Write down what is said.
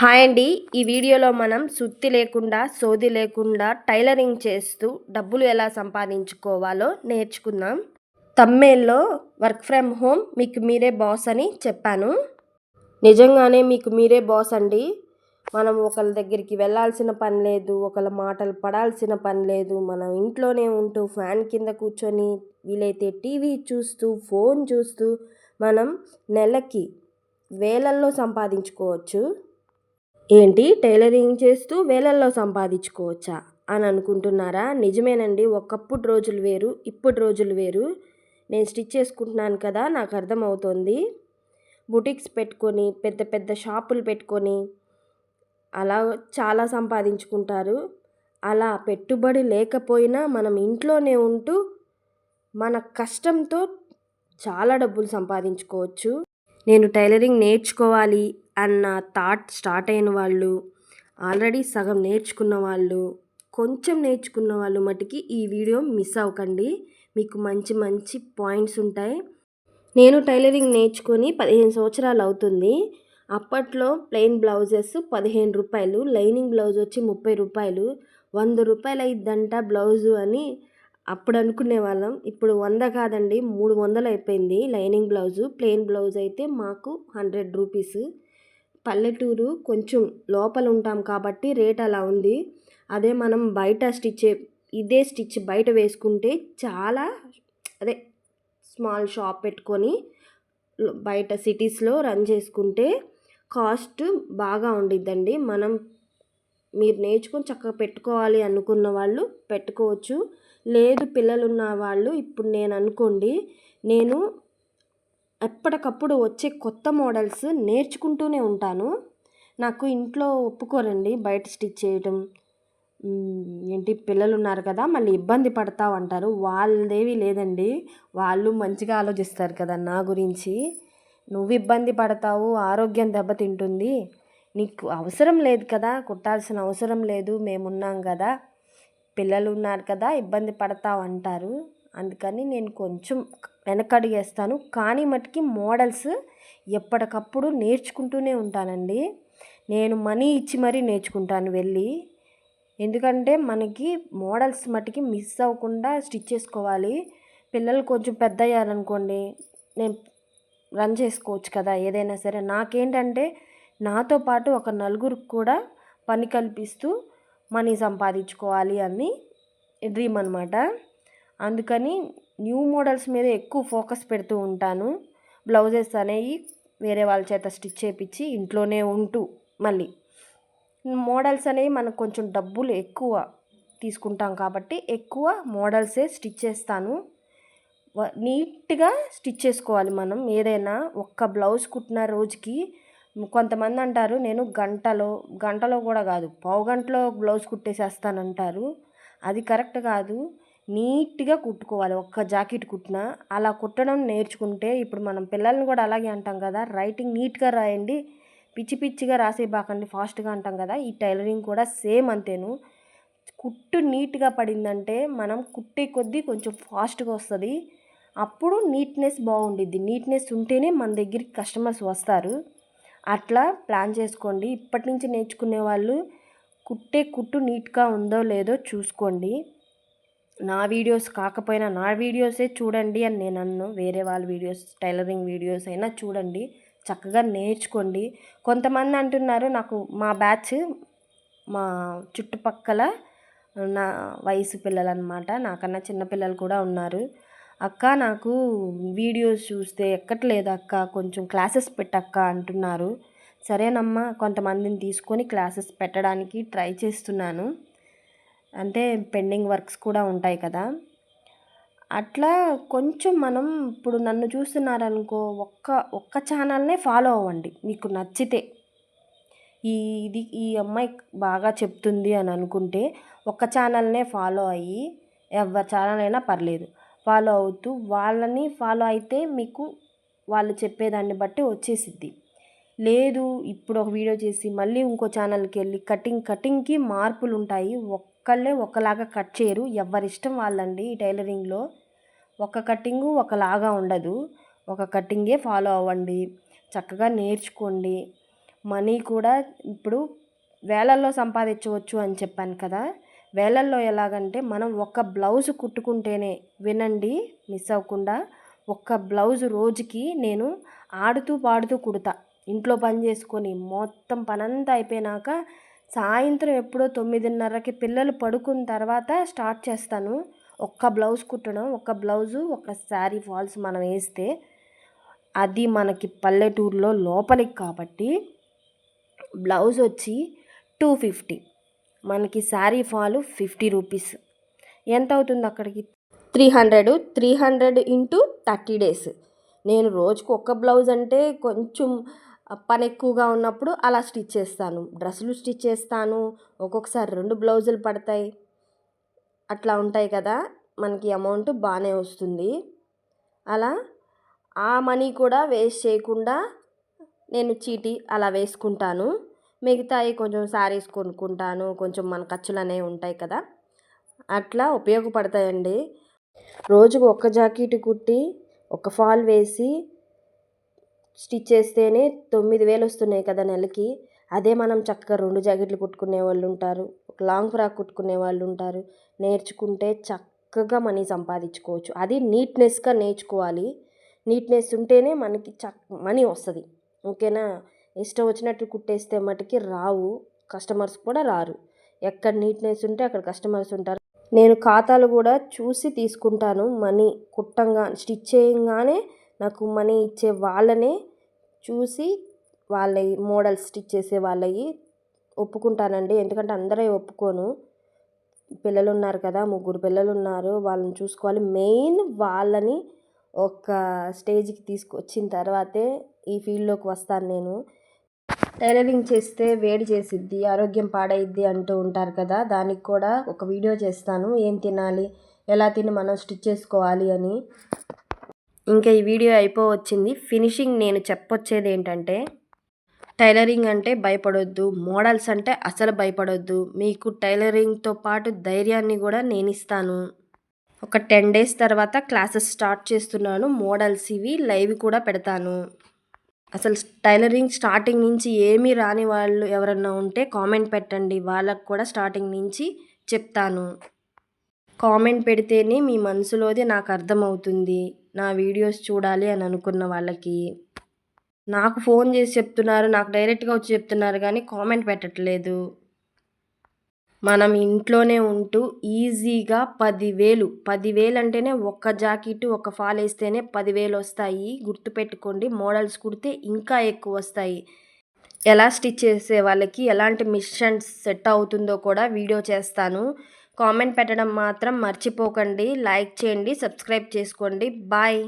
Hi అండి. ఈ వీడియోలో మనం సుత్తి లేకుండా సోది లేకుండా టైలరింగ్ చేస్తూ డబ్బులు ఎలా సంపాదించుకోవాలో నేర్చుకుందాం. తమ్మేల్లో వర్క్ ఫ్రమ్ హోమ్ మీకు మీరే బాస్ అని చెప్పాను. నిజంగానే మీకు మీరే బాస్ అండి. మనం ఒకళ్ళ దగ్గరికి వెళ్ళాల్సిన పని లేదు ఒకళ్ళ మాటలు పడాల్సిన పని లేదు. మనం ఇంట్లోనే ఉంటూ ఫ్యాన్ కింద కూర్చొని వీలైతే టీవీ చూస్తూ ఫోన్ చూస్తూ మనం నెలకి వేలల్లో సంపాదించుకోవచ్చు. ఏంటి? టైలరింగ్ చేస్తూ వేలల్లో సంపాదించుకోవచ్చా? అని అనుకుంటున్నారా? నిజమేనండి ఒకప్పుడు రోజులు వేరు ఇప్పుడు రోజులు వేరు. నేను స్టిచ్ చేసుకుంటున్నాను కదా నాకు అర్థమవుతోంది. బుటిక్స్ పెట్టుకొని పెద్ద పెద్ద షాపులు పెట్టుకొని అలా చాలా సంపాదించుకుంటారు. అలా పెట్టుబడి లేకపోయినా మనం ఇంట్లోనే ఉంటూ మన కష్టంతో చాలా డబ్బులు సంపాదించుకోవచ్చు. నేను టైలరింగ్ నేర్చుకోవాలి అన్న థాట్ స్టార్ట్ అయిన వాళ్ళు ఆల్రెడీ సగం నేర్చుకున్న వాళ్ళు కొంచెం నేర్చుకున్న వాళ్ళు మటుకి ఈ వీడియో మిస్ అవ్వకండి. మీకు మంచి మంచి పాయింట్స్ ఉంటాయి. నేను టైలరింగ్ నేర్చుకొని పదిహేను సంవత్సరాలు అవుతుంది. అప్పట్లో ప్లెయిన్ బ్లౌజెస్ పదిహేను రూపాయలు లైనింగ్ బ్లౌజ్ వచ్చి ముప్పై రూపాయలు. వంద రూపాయలు అయిద్దంట బ్లౌజు అని అప్పుడు అనుకునే వాళ్ళం ఇప్పుడు వంద కాదండి మూడు వందలు అయిపోయింది లైనింగ్ బ్లౌజు. ప్లెయిన్ బ్లౌజ్ అయితే మాకు హండ్రెడ్ రూపీస్. పల్లెటూరు కొంచెం లోపల ఉంటాం కాబట్టి రేట్ అలా ఉంది. అదే మనం బయట స్టిచ్ ఇదే స్టిచ్ బయట వేసుకుంటే చాలా అదే స్మాల్ షాప్ పెట్టుకొని బయట సిటీస్లో రన్ చేసుకుంటే కాస్ట్ బాగా ఉండిద్దండి. మనం మీరు నేర్చుకొని చక్కగా పెట్టుకోవాలి అనుకున్న వాళ్ళు పెట్టుకోవచ్చు. లేదు పిల్లలు ఉన్న వాళ్ళు ఇప్పుడు నేను అనుకోండి నేను ఎప్పటికప్పుడు వచ్చే కొత్త మోడల్స్ నేర్చుకుంటూనే ఉంటాను. నాకు ఇంట్లో ఒప్పుకోరండి బయట స్టిచ్ చేయటం. ఏంటి పిల్లలు ఉన్నారు కదా మళ్ళీ ఇబ్బంది పడతావు అంటారు. వాళ్ళదేవి లేదండి. వాళ్ళు మంచిగా ఆలోచిస్తారు కదా నా గురించి. నువ్వు ఇబ్బంది పడతావు ఆరోగ్యం దెబ్బతింటుంది. నీకు అవసరం లేదు కదా కుట్టాల్సిన అవసరం లేదు మేమున్నాం కదా. పిల్లలు ఉన్నారు కదా ఇబ్బంది పడతావు అంటారు. అందుకని నేను కొంచెం వెనకడిగేస్తాను. కానీ మటుకి మోడల్స్ ఎప్పటికప్పుడు నేర్చుకుంటూనే ఉంటానండి. నేను మనీ ఇచ్చి మరీ నేర్చుకుంటాను వెళ్ళి. ఎందుకంటే మనకి మోడల్స్ మటుకి మిస్ అవ్వకుండా స్టిచ్ చేసుకోవాలి. పిల్లలు కొంచెం పెద్ద అయ్యారనుకోండి నేను రన్ చేసుకోవచ్చు కదా ఏదైనా సరే. నాకేంటంటే నాతో పాటు ఒక నలుగురికి కూడా పని కల్పిస్తూ మనీ సంపాదించుకోవాలి అని డ్రీమ్ అనమాట అందుకని న్యూ మోడల్స్ మీద ఎక్కువ ఫోకస్ పెడుతూ ఉంటాను. బ్లౌజెస్ అనేవి వేరే వాళ్ళ చేత స్టిచ్ చేయించి ఇంట్లోనే ఉంటూ మళ్ళీ. మోడల్స్ అనేవి మనకు కొంచెం డబ్బులు ఎక్కువ తీసుకుంటాం కాబట్టి ఎక్కువ మోడల్సే స్టిచ్ చేస్తాను. నీట్గా స్టిచ్ చేసుకోవాలి మనం. ఏదైనా ఒక్క బ్లౌజ్ కుట్టిన రోజుకి కొంతమంది అంటారు నేను గంటలో గంటలో కూడా కాదు పావు గంటలో బ్లౌజ్ కుట్టేసేస్తానంటారు. అది కరెక్ట్ కాదు. నీట్గా కుట్టుకోవాలి. ఒక్క జాకెట్ కుట్టినా. అలా కుట్టడం నేర్చుకుంటే ఇప్పుడు మనం పిల్లల్ని కూడా అలాగే అంటాం కదా. రైటింగ్ నీట్గా రాయండి. పిచ్చి పిచ్చిగా రాసే బాకండి ఫాస్ట్గా అంటాం కదా. ఈ టైలరింగ్ కూడా సేమ్ అంతేను. కుట్టు నీట్గా పడిందంటే మనం కుట్టే కొద్దీ కొంచెం ఫాస్ట్గా వస్తుంది. అప్పుడు నీట్నెస్ బాగుండిద్ది. నీట్నెస్ ఉంటేనే మన దగ్గరికి కస్టమర్స్ వస్తారు. అట్లా ప్లాన్ చేసుకోండి. ఇప్పటి నుంచి నేర్చుకునే వాళ్ళు కుట్టే కుట్టు నీట్గా ఉందో లేదో చూసుకోండి. నా వీడియోస్ కాకపోయినా నా వీడియోసే చూడండి అని నేను అన్ను. వేరే వాళ్ళ వీడియోస్ టైలరింగ్ వీడియోస్ అయినా చూడండి. చక్కగా నేర్చుకోండి. కొంతమంది అంటున్నారు నాకు మా బ్యాచ్ మా చుట్టుపక్కల నా వయసు పిల్లలు అనమాట నాకన్నా చిన్నపిల్లలు కూడా ఉన్నారు. అక్క నాకు వీడియోస్ చూస్తే ఎక్కట్లేదు అక్క కొంచెం క్లాసెస్ పెట్టక్క అంటున్నారు. సరేనమ్మా కొంతమందిని తీసుకొని క్లాసెస్ పెట్టడానికి ట్రై చేస్తున్నాను. అంటే పెండింగ్ వర్క్స్ కూడా ఉంటాయి కదా. అట్లా కొంచెం మనం ఇప్పుడు నన్ను చూస్తున్నారనుకో ఒక్క ఒక్క ఛానల్నే ఫాలో అవ్వండి. మీకు నచ్చితే. ఈ ఇది ఈ అమ్మాయి బాగా చెప్తుంది అని అనుకుంటే ఒక్క ఛానల్నే ఫాలో అయ్యి ఎవరి ఛానల్ అయినా పర్లేదు. ఫాలో అవుతూ వాళ్ళని ఫాలో అయితే మీకు వాళ్ళు చెప్పేదాన్ని బట్టి వచ్చేసిద్ది. లేదు ఇప్పుడు ఒక వీడియో చేసి మళ్ళీ ఇంకో ఛానల్కి వెళ్ళి కటింగ్ కటింగ్కి మార్పులు ఉంటాయి ఒక్కళ్ళే ఒకలాగా కట్ చేయరు. ఎవరిష్టం వాళ్ళండి ఈ టైలరింగ్లో. ఒక కటింగు ఒకలాగా ఉండదు. ఒక కటింగే ఫాలో అవ్వండి. చక్కగా నేర్చుకోండి. మనీ కూడా ఇప్పుడు వేలల్లో సంపాదించవచ్చు అని చెప్పాను కదా! వేలల్లో ఎలాగంటే మనం ఒక బ్లౌజ్ కుట్టుకుంటేనే వినండి మిస్ అవ్వకుండా ఒక్క బ్లౌజ్ రోజుకి నేను ఆడుతూ పాడుతూ కుడతా. ఇంట్లో పని చేసుకొని మొత్తం పనంతా అయిపోయినాక సాయంత్రం ఎప్పుడో తొమ్మిదిన్నరకి పిల్లలు పడుకున్న తర్వాత స్టార్ట్ చేస్తాను. ఒక్క బ్లౌజ్ కుట్టడం ఒక్క బ్లౌజు ఒక శారీ ఫాల్స్ మనం వేస్తే అది మనకి పల్లెటూరులో లోపలికి కాబట్టి బ్లౌజ్ వచ్చి టూ ఫిఫ్టీ. మనకి శారీ ఫాల్ ఫిఫ్టీ రూపీస్. ఎంత అవుతుంది అక్కడికి? Three hundred three hundred into thirty days. నేను రోజుకు ఒక్క బ్లౌజ్ అంటే కొంచెం పని ఎక్కువగా ఉన్నప్పుడు అలా స్టిచ్ చేస్తాను. డ్రెస్సులు స్టిచ్ చేస్తాను. ఒక్కొక్కసారి రెండు బ్లౌజులు పడతాయి. అట్లా ఉంటాయి కదా మనకి అమౌంట్ బాగానే వస్తుంది. అలా ఆ మనీ కూడా వేస్ట్ చేయకుండా నేను చీటీ అలా వేసుకుంటాను. మిగతాయి కొంచెం శారీస్ కొనుక్కుంటాను. కొంచెం మన ఖర్చులు అనేవి ఉంటాయి కదా. అట్లా ఉపయోగపడతాయండి. రోజుకు ఒక్క జాకెట్ కుట్టి ఒక ఫాల్ వేసి స్టిచ్ చేస్తేనే తొమ్మిది వేలు వస్తున్నాయి కదా నెలకి. అదే మనం చక్కగా రెండు జాకెట్లు కుట్టుకునే వాళ్ళు ఉంటారు ఒక లాంగ్ ఫ్రాక్ కుట్టుకునే వాళ్ళు ఉంటారు. నేర్చుకుంటే చక్కగా మనీ సంపాదించుకోవచ్చు. అది నీట్నెస్గా నేర్చుకోవాలి. నీట్నెస్ ఉంటేనే మనకి చక్ మనీ వస్తుంది. ఓకేనా? ఇష్టం వచ్చినట్టు కుట్టేస్తే మటుకి రావు. కస్టమర్స్ కూడా రారు. ఎక్కడ నీట్నెస్ ఉంటే అక్కడ కస్టమర్స్ ఉంటారు. నేను ఖాతాలు కూడా చూసి తీసుకుంటాను. మనీ కుట్టంగా స్టిచ్ చేయంగానే నాకు మనీ ఇచ్చే వాళ్ళనే చూసి వాళ్ళవి మోడల్స్ స్టిచ్ చేసే వాళ్ళవి ఒప్పుకుంటానండి. ఎందుకంటే అందరూ ఒప్పుకోను. పిల్లలు ఉన్నారు కదా ముగ్గురు పిల్లలు ఉన్నారు వాళ్ళని చూసుకోవాలి. మెయిన్ వాళ్ళని ఒక స్టేజ్కి తీసుకొచ్చిన తర్వాతే ఈ ఫీల్డ్లోకి వస్తాను నేను. టైలరింగ్ చేస్తే వేడి చేసిద్ది ఆరోగ్యం పాడైద్ది అంటూ ఉంటారు కదా దానికి కూడా ఒక వీడియో చేస్తాను. ఏం తినాలి ఎలా తిని మనం స్టిచ్ చేసుకోవాలి అని. ఇంకా ఈ వీడియో అయిపోవచ్చింది. ఫినిషింగ్ నేను చెప్పొచ్చేది ఏంటంటే టైలరింగ్ అంటే భయపడొద్దు. మోడల్స్ అంటే అసలు భయపడొద్దు. మీకు టైలరింగ్తో పాటు ధైర్యాన్ని కూడా నేను ఇస్తాను ఒక టెన్ డేస్ తర్వాత క్లాసెస్ స్టార్ట్ చేస్తున్నాను. మోడల్స్ ఇవి లైవ్ కూడా పెడతాను. అసలు టైలరింగ్ స్టార్టింగ్ నుంచి ఏమీ రాని వాళ్ళు ఎవరన్నా ఉంటే కామెంట్ పెట్టండి. వాళ్ళకు కూడా స్టార్టింగ్ నుంచి చెప్తాను. కామెంట్ పెడితేనే మీ మనసులోది నాకు అర్థమవుతుంది. నా వీడియోస్ చూడాలి అని అనుకున్న వాళ్ళకి నాకు ఫోన్ చేసి చెప్తున్నారు నాకు డైరెక్ట్గా వచ్చి చెప్తున్నారు కానీ కామెంట్ పెట్టట్లేదు. మనం ఇంట్లోనే ఉంటూ ఈజీగా పదివేలు పదివేలు అంటేనే ఒక్క జాకెట్ ఒక ఫాల్ వేస్తేనే పదివేలు వస్తాయి. గుర్తుపెట్టుకోండి మోడల్స్ కుడితే ఇంకా ఎక్కువ వస్తాయి. ఎలా స్టిచ్ చేసే వాళ్ళకి ఎలాంటి మిషన్స్ సెట్ అవుతుందో కూడా వీడియో చేస్తాను. కామెంట్ పెట్టడం మాత్రం మర్చిపోకండి. లైక్ చేయండి సబ్స్క్రైబ్ చేసుకోండి. బాయ్.